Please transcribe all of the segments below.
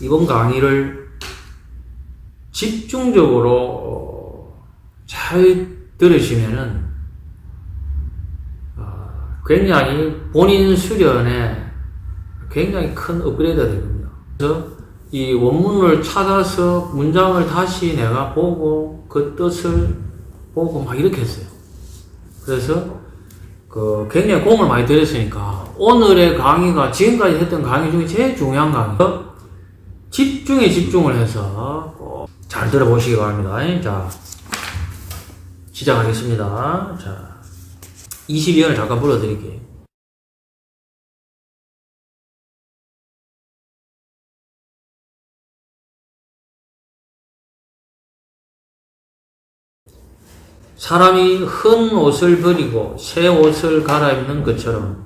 이번 강의를 집중적으로 어, 잘 들으시면은 어, 굉장히 본인 수련에 굉장히 큰 업그레이드가 됩니다. 그래서 이 원문을 찾아서 문장을 다시 내가 보고 그 뜻을 보고 막 이렇게 했어요. 그래서 그 굉장히 공을 많이 들였으니까 오늘의 강의가 지금까지 했던 강의 중에 제일 중요한 강의. 집중에 집중을 해서 꼭 잘 들어보시기 바랍니다. 자, 시작하겠습니다. 자, 22연을 잠깐 불러드릴게요. 사람이 흔 옷을 버리고 새 옷을 갈아입는 것처럼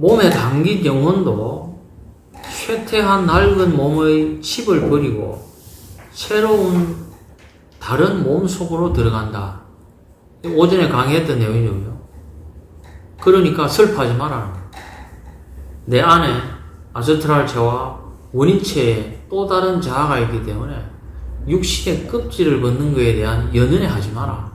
몸에 담긴 영혼도 쇠퇴한 낡은 몸의 칩을 버리고 새로운 다른 몸 속으로 들어간다. 오전에 강의했던 내용이죠. 그러니까 슬퍼하지 말아라. 내 안에 아스트랄체와 원인체에 또 다른 자아가 있기 때문에 육신의 껍질을 벗는 것에 대한 연연해 하지 마라.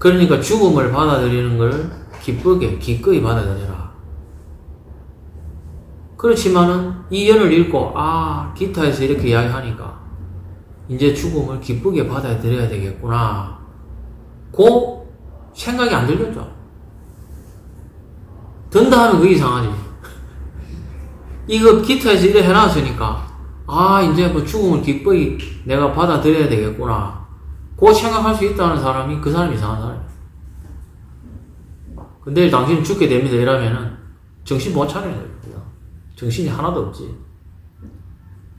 그러니까 죽음을 받아들이는 걸 기쁘게, 기꺼이 받아들여라. 그렇지만은 이 연을 읽고, 아, 기타에서 이렇게 이야기하니까, 이제 죽음을 기쁘게 받아들여야 되겠구나. 그 생각이 안 들겠죠. 든다 하면 그게 이상하지. 이거 기타에서 이래 해놨으니까, 아, 이제 뭐 죽음을 기꺼이 내가 받아들여야 되겠구나. 그 생각할 수 있다는 사람이 그 사람이 이상한 사람이야. 근데 당신 죽게 됩니다. 이러면은 정신 못 차려야 됩니다. 정신이 하나도 없지.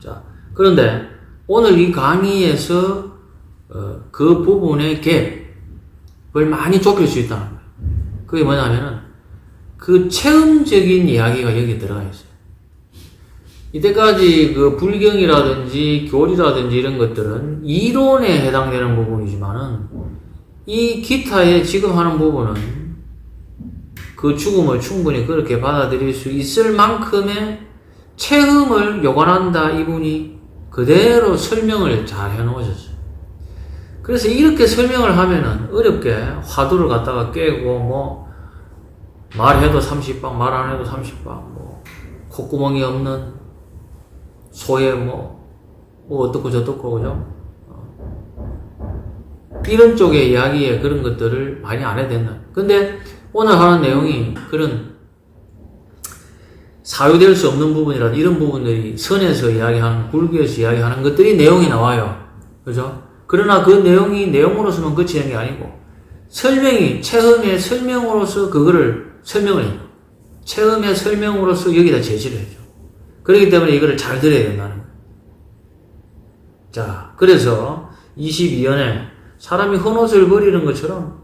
자, 그런데 오늘 이 강의에서 어, 그 부분의 갭을 많이 좁힐 수 있다는 거예요. 그게 뭐냐면은 그 체험적인 이야기가 여기 들어가 있어요. 이때까지 그 불경이라든지 교리라든지 이런 것들은 이론에 해당되는 부분이지만은 이 기타에 지금 하는 부분은 그 죽음을 충분히 그렇게 받아들일 수 있을 만큼의 체험을 요구한다 이분이 그대로 설명을 잘 해놓으셨어요. 그래서 이렇게 설명을 하면은 어렵게 화두를 갖다가 깨고 뭐 말해도 30방 말 안 해도 30방 뭐 콧구멍이 없는 소에 뭐, 뭐 어떻고 저떻고 그죠? 어. 이런 쪽의 이야기에 그런 것들을 많이 안 해야 된다. 근데 오늘 하는 내용이 그런 사유될 수 없는 부분이라 이런 부분들이 선에서 이야기하는 불교에서 이야기하는 것들이 내용이 나와요. 그죠? 그러나 그 내용이 내용으로서만 그치는 게 아니고 설명이 체험의 설명으로서 그거를 설명을 해요. 체험의 설명으로서 여기다 제시를 해줘. 그렇기 때문에 이거를 잘 들어야 된다는 거예요. 자, 그래서 22연에 사람이 헌옷을 버리는 것처럼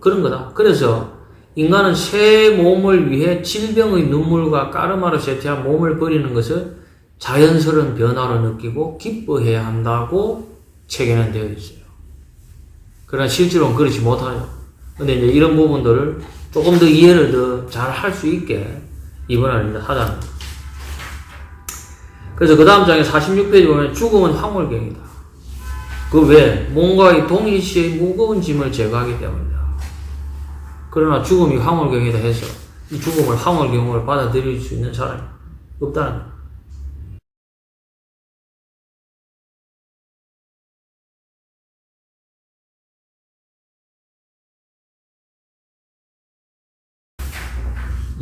그, 런 거다. 그래서 인간은 새 몸을 위해 질병의 눈물과 까르마로 세태한 몸을 버리는 것을 자연스러운 변화로 느끼고 기뻐해야 한다고 책에는 되어 있어요. 그러나 실제로는 그렇지 못하죠. 근데 이제 이런 부분들을 조금 더 이해를 더 잘 할 수 있게 이번에는 하자는. 그래서 그 다음 장에 46페이지 보면 죽음은 황홀경이다. 그 왜? 몸과의 동일시의 무거운 짐을 제거하기 때문이다. 그러나 죽음이 황홀경이다 해서 이 죽음을 황홀경으로 받아들일 수 있는 사람이 없다는 거예요.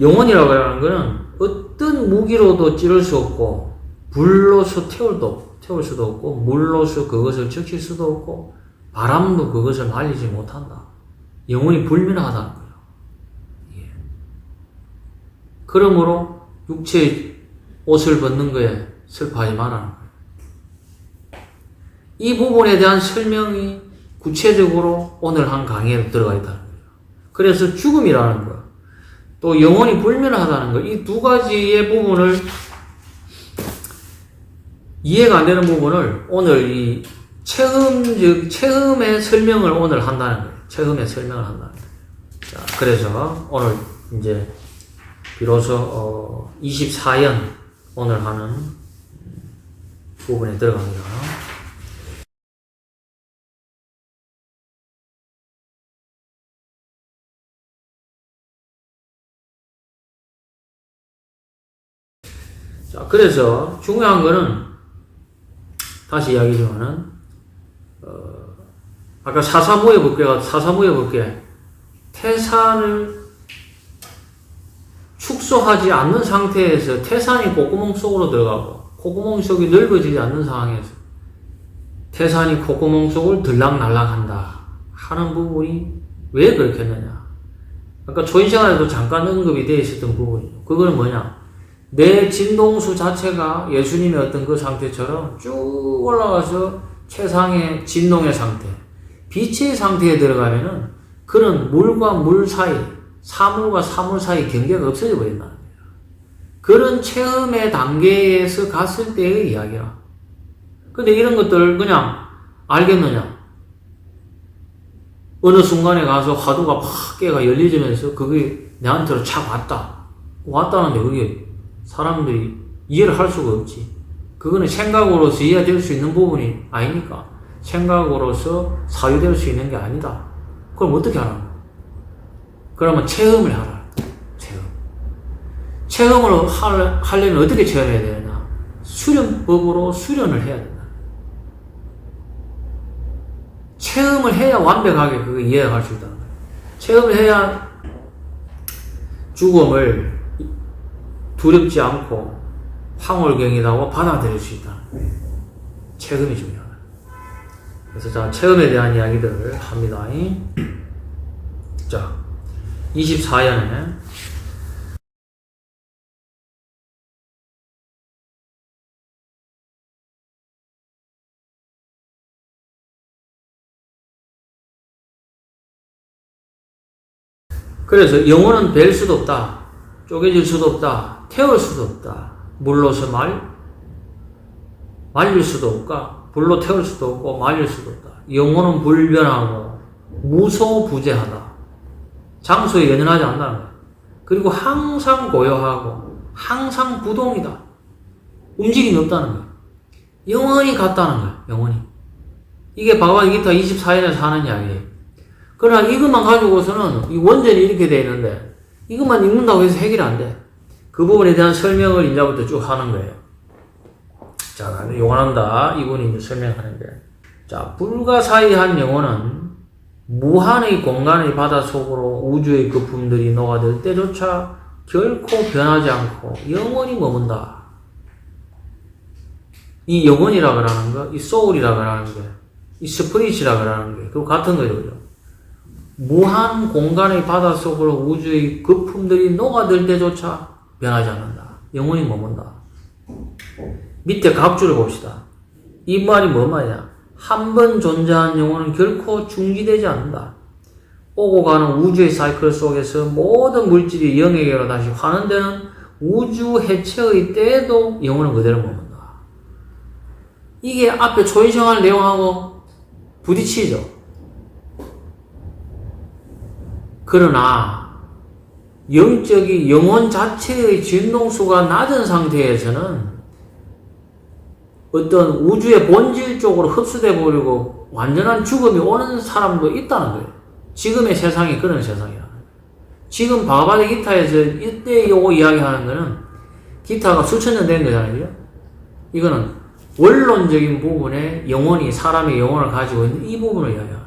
영혼이라고 하는 것은 어떤 무기로도 찌를 수 없고 불로서 태울, 도, 태울 수도 없고 물로서 그것을 적실 수도 없고 바람도 그것을 말리지 못한다. 영혼이 불멸하다는 거예요. 예. 그러므로 육체의 옷을 벗는 거에 슬퍼하지 거예요. 이 부분에 대한 설명이 구체적으로 오늘 한 강의에 들어가 있다는 거예요. 그래서 죽음이라는 거, 또 영혼이 불멸하다는 거, 이 두 가지의 부분을 이해가 안 되는 부분을 오늘 이 체험적, 체험의 설명을 오늘 한다는 거예요. 체험의 설명을 한다는 거예요. 자, 그래서 오늘 이제 비로소 어, 24연 오늘 하는 부분에 들어갑니다. 자, 그래서 중요한 거는 다시 이야기지만은 어, 아까 사사무예 볼게요. 사사무예 볼게. 태산을 축소하지 않는 상태에서 태산이 콧구멍 속으로 들어가고 콧구멍 속이 넓어지지 않는 상황에서 태산이 콧구멍 속을 들락날락한다 하는 부분이 왜 그렇게 했느냐. 아까 초인시간에도 잠깐 언급이 되어 있었던 부분이죠 그거는 뭐냐? 내 진동수 자체가 예수님의 어떤 그 상태처럼 쭉 올라가서 최상의 진동의 상태 빛의 상태에 들어가면은 그런 물과 물 사이 사물과 사물 사이 경계가 없어져 거예요. 그런 체험의 단계에서 갔을 때의 이야기야. 근데 이런 것들 그냥 알겠느냐? 어느 순간에 가서 화두가 팍 깨가 열리면서 그게 내한테로 착 왔다. 왔다는데 그게 사람들이 이해를 할 수가 없지. 그거는 생각으로서 이해될 수 있는 부분이 아니니까. 생각으로서 사유될 수 있는 게 아니다. 그럼 어떻게 하라는 거야? 그러면 체험을 하라. 체험. 체험을 할, 하려면 어떻게 체험해야 되느냐? 수련법으로 수련을 해야 된다. 체험을 해야 완벽하게 그거 이해할 수 거야. 체험을 해야 죽음을 두렵지 않고 황홀경이라고 받아들일 수 거야. 체험이 중요하다. 그래서 자, 체험에 대한 이야기들을 합니다. 자, 24연에 그래서 영혼은 뵐 수도 없다. 쪼개질 수도 없다. 태울 수도 없다. 물로서 말, 말릴 수도 없고, 불로 태울 수도 없고, 말릴 수도 없다. 영혼은 불변하고, 무소부재하다. 장소에 연연하지 않는다는 거야. 그리고 항상 고요하고 항상 부동이다. 움직임이 없다는 거야. 영원히 같다는 거야. 영원히. 이게 바바기타 24일에서 하는 이야기예요. 그러나 이것만 가지고서는 이 원전이 이렇게 돼 있는데 이것만 읽는다고 해서 해결이 안 돼. 그 부분에 대한 설명을 이제부터 쭉 하는 거예요. 자, 나는 용한다. 이분이 이제 설명하는데. 자, 불가사의한 영혼은 무한의 공간의 바다 속으로 우주의 거품들이 녹아들 때조차 결코 변하지 않고 영원히 머문다. 이 영혼이라 그러는 거, 이 소울이라 그러는 거, 이 스프릿이라 그러는 게, 그거 같은 거죠. 무한 공간의 바다 속으로 우주의 거품들이 녹아들 때조차 변하지 않는다. 영원히 머문다. 밑에 각주를 봅시다. 이 말이 뭔 말이냐? 한 번 존재한 영혼은 결코 중지되지 않는다. 오고 가는 우주의 사이클 속에서 모든 물질이 영에게로 다시 환원되는 우주 해체의 때에도 영혼은 그대로 머문다. 이게 앞에 초인성할 내용하고 부딪히죠. 그러나 영적인 영혼 자체의 진동수가 낮은 상태에서는 어떤 우주의 본질 쪽으로 흡수돼 버리고 완전한 죽음이 오는 사람도 있다는 거예요. 지금의 세상이 그런 세상이야. 지금 바바리 기타에서 이때 요거 이야기하는 거는 기타가 수천 년 된 거잖아요. 이거는 원론적인 부분에 영혼이 사람의 영혼을 가지고 있는 이 부분을 이야기하는.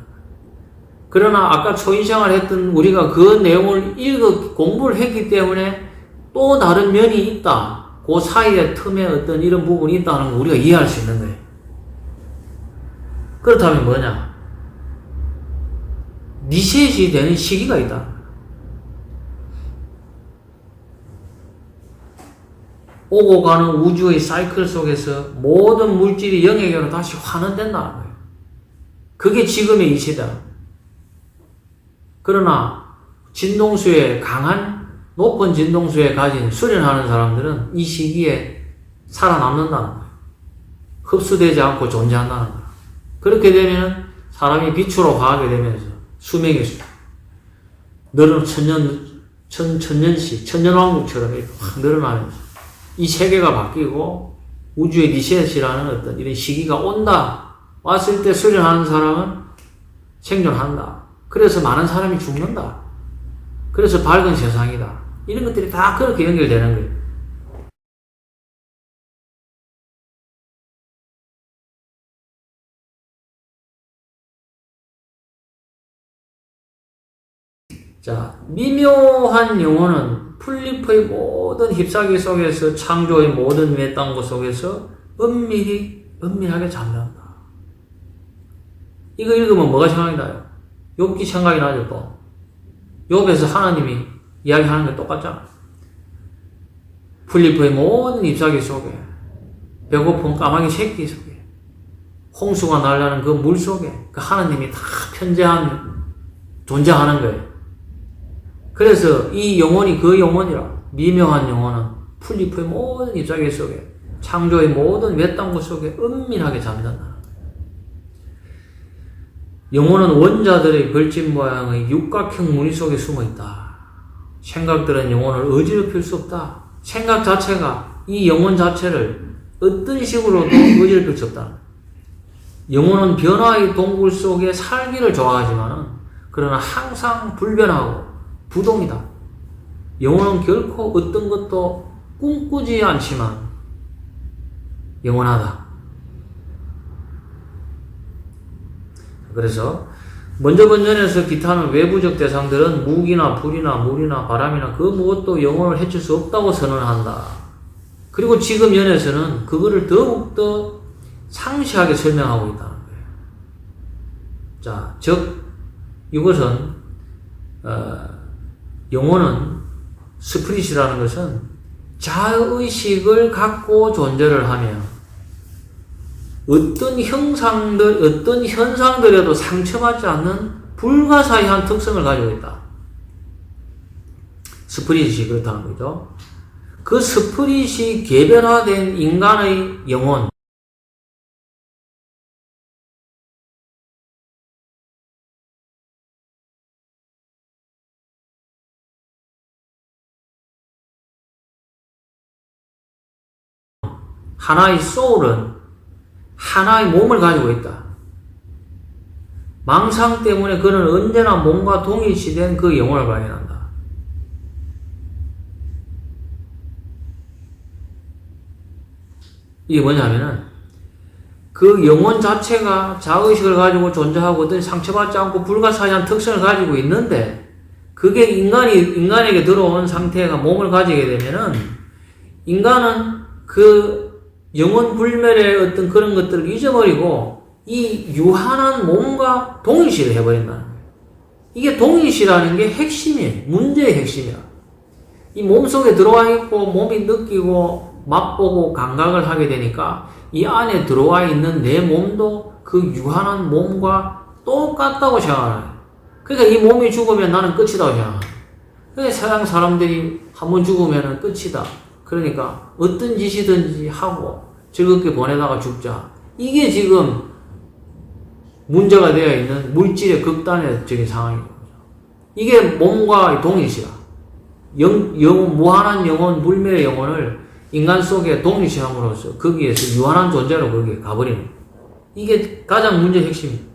그러나 아까 초인생활 했던 우리가 그 내용을 읽어 공부를 했기 때문에 또 다른 면이 있다. 그 사이의 틈에 어떤 이런 부분이 있다는 걸 우리가 이해할 수 있는 거예요. 그렇다면 뭐냐? 리셋이 되는 시기가 있다. 오고 가는 우주의 사이클 속에서 모든 물질이 영에게로 다시 환원된다는 거예요. 그게 지금의 이 시대. 그러나 진동수에 강한 높은 진동수에 가진 수련하는 사람들은 이 시기에 살아남는다는 거예요. 흡수되지 않고 존재한다는 거예요. 그렇게 되면 사람이 빛으로 화하게 되면서 수명이 늘은 천년, 천, 천년씩, 천년왕국처럼 확 늘어나면서 이 세계가 바뀌고 우주의 리셋이라는 어떤 이런 시기가 온다. 왔을 때 수련하는 사람은 생존한다. 그래서 많은 사람이 죽는다. 그래서 밝은 세상이다. 이런 것들이 다 그렇게 연결되는 거예요. 자, 미묘한 영혼은 풀잎의 모든 잎사귀 속에서 창조의 모든 외딴 속에서 은밀히, 은밀하게 잠든다. 이거 읽으면 뭐가 생각이 나요? 욥기 생각이 나죠, 또. 욥에서 하나님이 이야기하는 게 똑같잖아. 풀잎의 모든 잎사귀 속에, 배고픈 까마귀 새끼 속에, 홍수가 날라는 그 물 속에, 그 하나님이 다 편재한, 존재하는 거예요. 그래서 이 영혼이 그 영혼이라 미묘한 영혼은 풀잎의 모든 잎사귀 속에 창조의 모든 외딴 곳 속에 은밀하게 잠든다. 영혼은 원자들의 벌집 모양의 육각형 무늬 속에 숨어 있다. 생각들은 영혼을 어지럽힐 수 없다. 생각 자체가 이 영혼 자체를 어떤 식으로도 어지럽힐 수 없다. 영혼은 변화의 동굴 속에 살기를 좋아하지만은 그러나 항상 불변하고 부동이다. 영혼은 결코 어떤 것도 꿈꾸지 않지만 영원하다. 그래서 먼저 번전에서 기타는 외부적 대상들은 무기나 불이나 물이나 바람이나 그 무엇도 영혼을 해칠 수 없다고 선언한다. 그리고 지금 연에서는 그거를 더욱더 상시하게 설명하고 있다는 거예요. 자, 즉 이것은 어, 영혼은 스프릿이라는 것은 자의식을 갖고 존재를 하며 어떤 형상들, 어떤 현상들에도 상처받지 않는 불가사의한 특성을 가지고 있다. 스프릿이 그렇다는 거죠. 그 스프릿이 개별화된 인간의 영혼, 하나의 소울은 하나의 몸을 가지고 있다. 망상 때문에 그는 언제나 몸과 동일시된 그 영혼을 발견한다. 이게 뭐냐면은 그 영혼 자체가 자의식을 가지고 존재하고 어떤 상처받지 않고 불가사의한 특성을 가지고 있는데 그게 인간이 인간에게 들어온 상태가 몸을 가지게 되면은 인간은 그 영혼 불멸의 어떤 그런 것들을 잊어버리고 이 유한한 몸과 동일시를 해버린다는 거예요. 이게 동일시라는 게 핵심이에요. 문제의 핵심이야. 이 몸 속에 들어와 있고 몸이 느끼고 맛보고 감각을 하게 되니까 이 안에 들어와 있는 내 몸도 그 유한한 몸과 똑같다고 생각하는 그러니까 이 몸이 죽으면 나는 끝이다고 생각하는 그러니까 세상 사람들이 한 번 죽으면 끝이다. 그러니까 어떤 짓이든지 하고 즐겁게 보내다가 죽자. 이게 지금 문제가 되어 있는 물질의 극단적인 상황인 거죠. 이게 몸과 동일시다. 영, 영, 무한한 영혼, 물멸의 영혼을 인간 속에 동일시함으로써 거기에서 유한한 존재로 거기에 가버리는. 이게 가장 문제의 핵심입니다.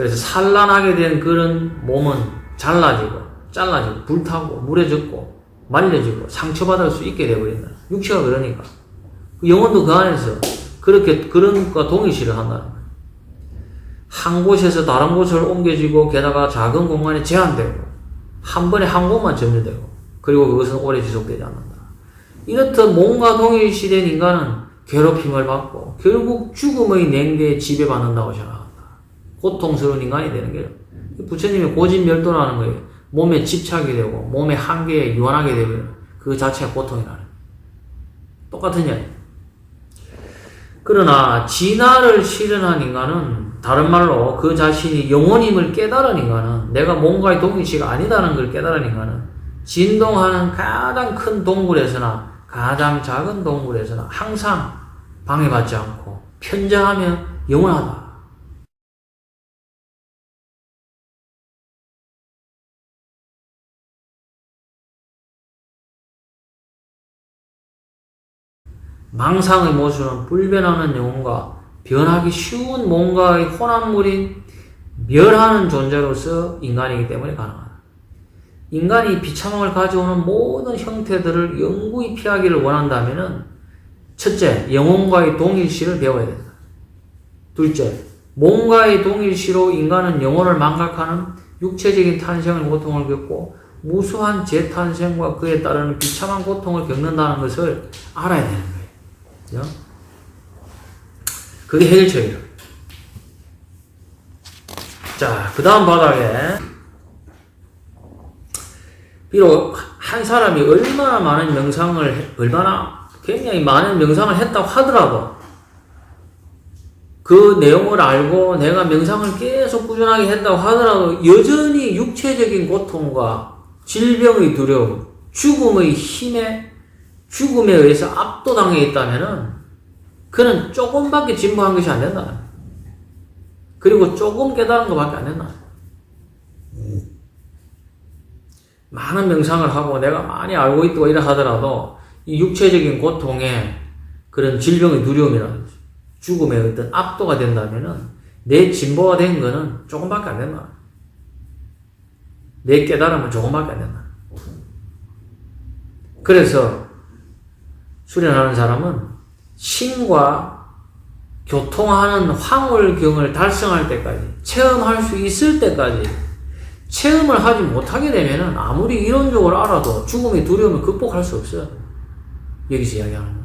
그래서 산란하게 된 그런 몸은 잘라지고 잘라지고 불타고 물에 젖고 말려지고 상처받을 수 있게 되어버린다. 육체가 그러니까. 그 영혼도 그 안에서 그렇게 그런 것과 동일시를 한다는 거예요. 한 곳에서 다른 곳을 옮겨지고 게다가 작은 공간에 제한되고 한 번에 한 곳만 점유되고 그리고 그것은 오래 지속되지 않는다. 이렇듯 몸과 동일시된 인간은 괴롭힘을 받고 결국 죽음의 냉대에 지배받는다고 생각합니다. 고통스러운 인간이 되는 거예요. 부처님이 고진멸도라는 거예요. 몸에 집착이 되고 몸의 한계에 유한하게 되면 그 자체가 고통이라는 똑같은 이야기. 그러나 진화를 실현한 인간은 다른 말로 그 자신이 영혼임을 깨달은 인간은 내가 뭔가의 동일시가 아니다는 걸 깨달은 인간은 진동하는 가장 큰 동굴에서나 가장 작은 동물에서는 항상 방해받지 않고 편정하면 영원하다. 망상의 모습은 불변하는 영혼과 변하기 쉬운 뭔가의 혼합물인 멸하는 존재로서 인간이기 때문에 가능하다. 인간이 비참함을 가져오는 모든 형태들을 영구히 피하기를 원한다면 첫째, 영혼과의 동일시를 배워야 된다. 둘째, 몸과의 동일시로 인간은 영혼을 망각하는 육체적인 탄생의 고통을 겪고 무수한 재탄생과 그에 따르는 비참한 고통을 겪는다는 것을 알아야 되는 거예요. 그죠? 그게 해결책이에요. 자, 그 다음 바닥에, 비록 한 사람이 얼마나 많은 명상을, 해- 얼마나 굉장히 많은 명상을 했다고 하더라도, 그 내용을 알고 내가 명상을 계속 꾸준하게 했다고 하더라도, 여전히 육체적인 고통과 질병의 두려움, 죽음의 힘에, 죽음에 의해서 압도당해 있다면은, 그는 조금밖에 진보한 것이 안 된다. 그리고 조금 깨달은 것밖에 안 된다. 많은 명상을 하고 내가 많이 알고 있다고 이래 하더라도 이 육체적인 고통에 그런 질병의 두려움이라든지 죽음의 어떤 압도가 된다면은 내 진보가 된 거는 조금밖에 안 된다. 내 깨달음은 조금밖에 안 된다. 그래서 수련하는 사람은 신과 교통하는 황홀경을 달성할 때까지, 체험할 수 있을 때까지, 체험을 하지 못하게 되면은 아무리 이론적으로 알아도 죽음의 두려움을 극복할 수 없어요. 여기서 이야기하는 건.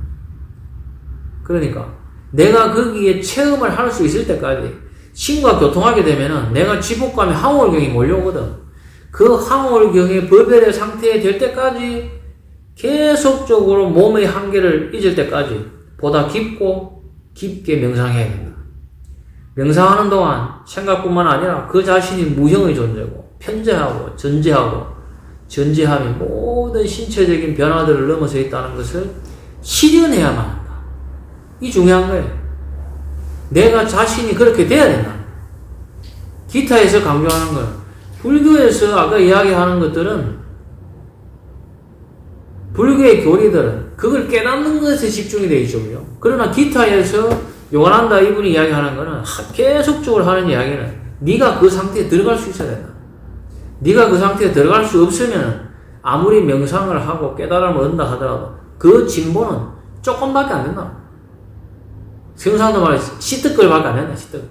그러니까, 내가 거기에 체험을 할 수 있을 때까지, 신과 교통하게 되면은 내가 지복감에 황홀경이 몰려오거든. 그 황홀경의 버벨의 상태에 될 때까지 계속적으로 몸의 한계를 잊을 때까지 보다 깊고 깊게 명상해야 된다. 명상하는 동안 생각뿐만 아니라 그 자신이 무형의 존재고 편재하고 전제하고 전제함이 모든 신체적인 변화들을 넘어서 있다는 것을 실현해야만 한다. 이 중요한 거예요. 내가 자신이 그렇게 돼야 된다. 기타에서 강조하는 건 불교에서 아까 이야기하는 것들은 불교의 교리들은 그걸 깨닫는 것에 집중이 되어 있죠. 그러나 기타에서 요한한다 이분이 이야기하는 거는 하- 계속적으로 하는 이야기는 네가 그 상태에 들어갈 수 있어야 된다. 네가 그 상태에 들어갈 수 없으면 아무리 명상을 하고 깨달음을 얻는다 하더라도 그 진보는 조금밖에 안 된다. 성상도 말해 시트끌밖에 안 된다. 시트끌.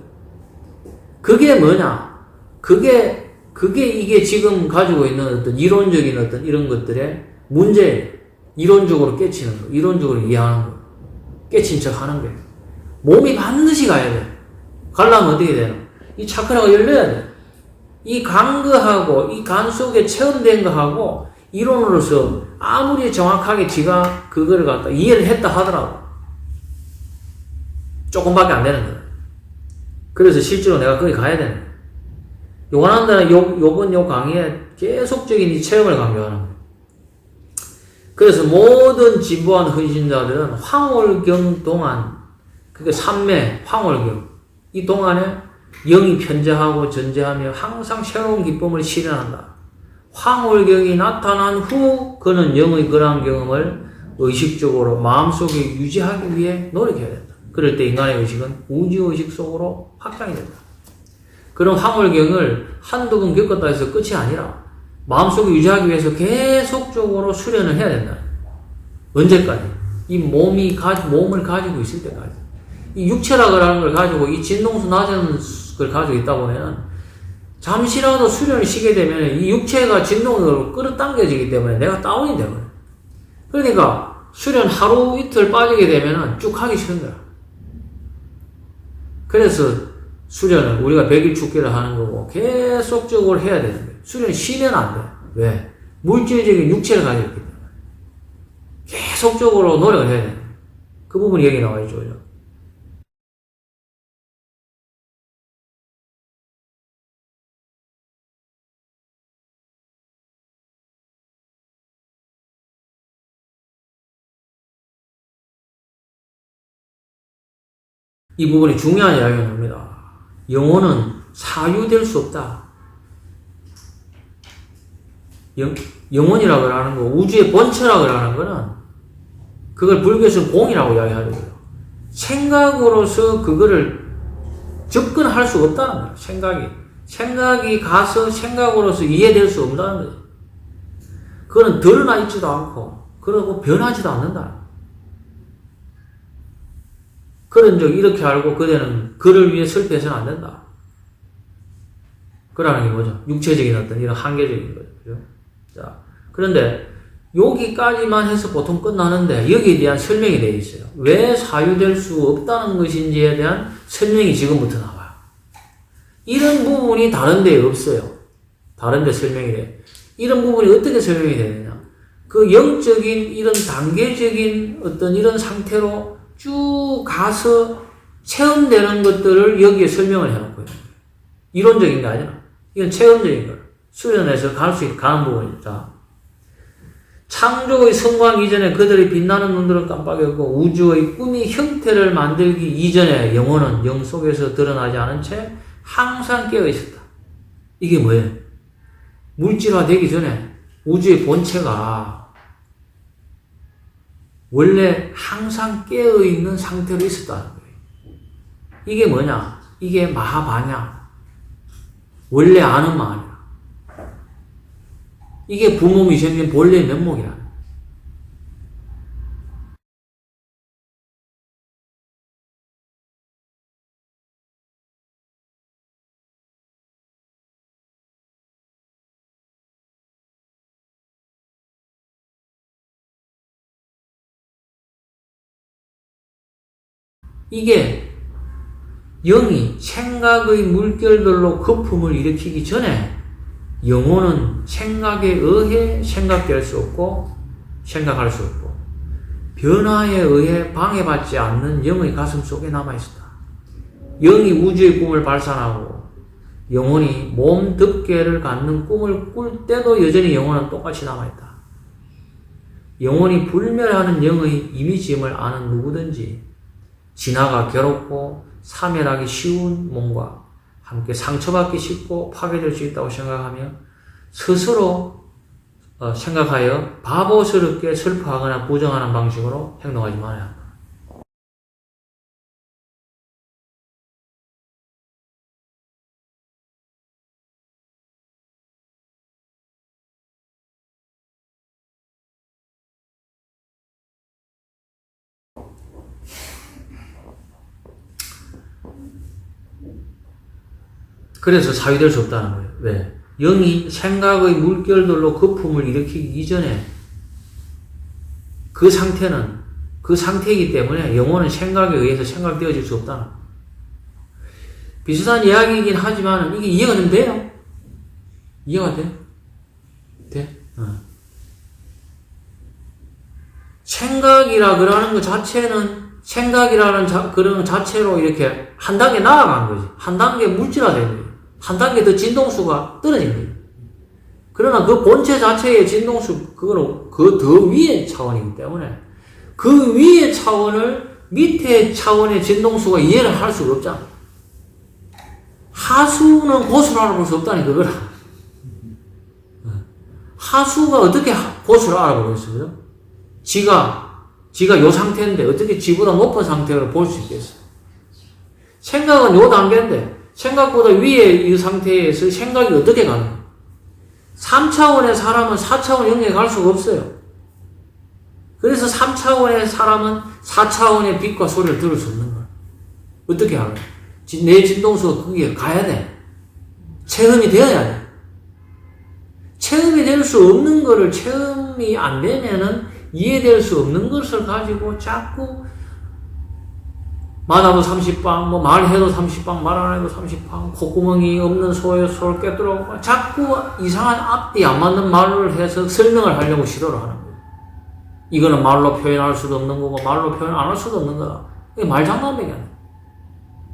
그게 뭐냐? 그게 그게 이게 지금 가지고 있는 어떤 이론적인 어떤 이런 것들의 문제 이론적으로 깨치는 거, 이론적으로 이해하는 거, 깨친 척 하는 거예요. 몸이 반드시 가야 돼. 가려면 어떻게 되나? 이 차크라가 열려야 돼. 이 간거하고 이 간 속에 체험된 거하고 이론으로서 아무리 정확하게 지가 그거를 갖다 이해를 했다 하더라도 조금밖에 안 되는 거야. 그래서 실제로 내가 거기 가야 되는 거야. 요한한다는 요, 요번 요 강의에 계속적인 이 체험을 강조하는 거예요. 그래서 모든 진보한 헌신자들은 황홀경 동안, 그게 삼매, 황홀경, 이 동안에 영이 편재하고 전재하며 항상 새로운 기쁨을 실현한다. 황홀경이 나타난 후 그는 영의 그러한 경험을 의식적으로 마음속에 유지하기 위해 노력해야 된다. 그럴 때 인간의 의식은 우주의식 속으로 확장이 된다. 그런 황홀경을 한두 번 겪었다 해서 끝이 아니라 마음속에 유지하기 위해서 계속적으로 수련을 해야 된다. 언제까지? 이 몸이 가, 몸을 가지고 있을 때까지. 이 육체라고 하는 걸 가지고 이 진동수 낮은 걸 가지고 있다 보면은 잠시라도 수련을 쉬게 되면 이 육체가 진동으로 끌어당겨지기 때문에 내가 다운이 되거든. 그러니까 수련 하루 이틀 빠지게 되면은 쭉 하기 싫은 거야. 그래서 수련을 우리가 백일 축기를 하는 거고 계속적으로 해야 되는 거예요. 수련이 쉬면 안 돼. 왜? 물질적인 육체를 가지고 있기 때문에. 계속적으로 노력을 해야 돼. 그 부분이 여기 나와 있죠. 이 부분이 중요한 이야기입니다. 영혼은 사유될 수 없다. 영, 영혼이라고 하는 거, 우주의 본체라고 하는 거는 그걸 불교에서 공이라고 이야기하거든요. 생각으로서 그거를 접근할 수 없다는 거예요. 생각이. 생각이 가서 생각으로서 이해될 수 없다는 거예요. 그거는 드러나 있지도 않고, 그러고 변하지도 않는다. 그런 적 이렇게 알고 그대는 그를 위해 슬퍼해서는 안 된다. 그라는 게 뭐죠? 육체적인 어떤 이런 한계적인 거죠. 자, 그런데 여기까지만 해서 보통 끝나는데 여기에 대한 설명이 되어 있어요. 왜 사유될 수 없다는 것인지에 대한 설명이 지금부터 나와요. 이런 부분이 다른 데에 없어요. 다른 데 설명이 돼. 이런 부분이 어떻게 설명이 되느냐. 그 영적인 이런 단계적인 어떤 이런 상태로 쭉 가서 체험되는 것들을 여기에 설명을 해놓고 있는 거예요. 이론적인 게 아니라. 이건 체험적인 거예요. 수련해서 갈 수 있는 가는 부분이다. 창조의 성광 이전에 그들의 빛나는 눈들은 깜빡였고 우주의 꿈이 형태를 만들기 이전에 영혼은 영 속에서 드러나지 않은 채 항상 깨어 있었다. 이게 뭐예요? 물질화 되기 전에 우주의 본체가 원래 항상 깨어 있는 상태로 있었다는 거예요. 이게 뭐냐? 이게 마하바냐? 원래 아는 마음 이게 부모이 생긴 본래 면목이라. 이게 영이 생각의 물결들로 거품을 일으키기 전에 영혼은 생각에 의해 생각될 수 없고 생각할 수 없고 변화에 의해 방해받지 않는 영의 가슴 속에 남아 있었다. 영이 우주의 꿈을 발산하고 영혼이 몸 덮개를 갖는 꿈을 꿀 때도 여전히 영혼은 똑같이 남아 있다. 영혼이 불멸하는 영의 이미지임을 아는 누구든지 진화가 괴롭고 사멸하기 쉬운 몸과 함께 상처받기 쉽고 파괴될 수 있다고 생각하며 스스로 어, 생각하여 바보스럽게 슬퍼하거나 부정하는 방식으로 행동하지 한다. 그래서 사유될 수 없다는 거예요. 왜? 영이 생각의 물결들로 거품을 일으키기 이전에 그 상태는 그 상태이기 때문에 영혼은 생각에 의해서 생각되어질 수 없다는. 비슷한 이야기이긴 하지만 이게 이해가 좀 돼요? 이해가 돼? 돼? 어. 생각이라 그러는 것 자체는 생각이라는 자, 그런 자체로 이렇게 한 단계 나아간 거지. 한 단계 물질화된 거지. 한 단계 더 진동수가 거예요. 그러나 그 본체 자체의 진동수, 그거는 그 더 위의 차원이기 때문에 그 위의 차원을 밑에 차원의 진동수가 이해를 할 수가 없잖아. 하수는 고수를 알아볼 수 없다니, 그거라. 하수가 어떻게 고수를 알아보겠어요? 지가, 지가 요 상태인데 어떻게 지보다 높은 상태로 볼 수 있겠어? 생각은 요 단계인데, 생각보다 위에 이 상태에서 생각이 어떻게 가는 3차원의 사람은 4차원 영역에 갈 수가 없어요. 그래서 3차원의 사람은 4차원의 빛과 소리를 들을 수 없는 거야. 어떻게 하냐? 내 진동수가 거기에 가야 돼. 체험이 되어야 돼. 체험이 될 수 없는 거를 체험이 안 되면은 이해될 수 없는 것을 가지고 자꾸 많아도 30방, 뭐 말해도 30방, 말 안 해도 30방, 콧구멍이 없는 소에 소를 꿰뚫어 자꾸 이상한 앞뒤 안 맞는 말을 해서 설명을 하려고 시도를 하는 거예요. 이거는 말로 표현할 수도 없는 거고, 말로 표현 안 할 수도 없는 거다. 이게 돼.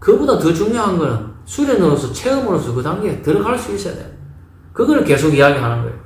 그보다 더 중요한 거는 수련으로서, 체험으로서 그 단계에 들어갈 수 있어야 돼. 그걸 계속 이야기하는 거예요.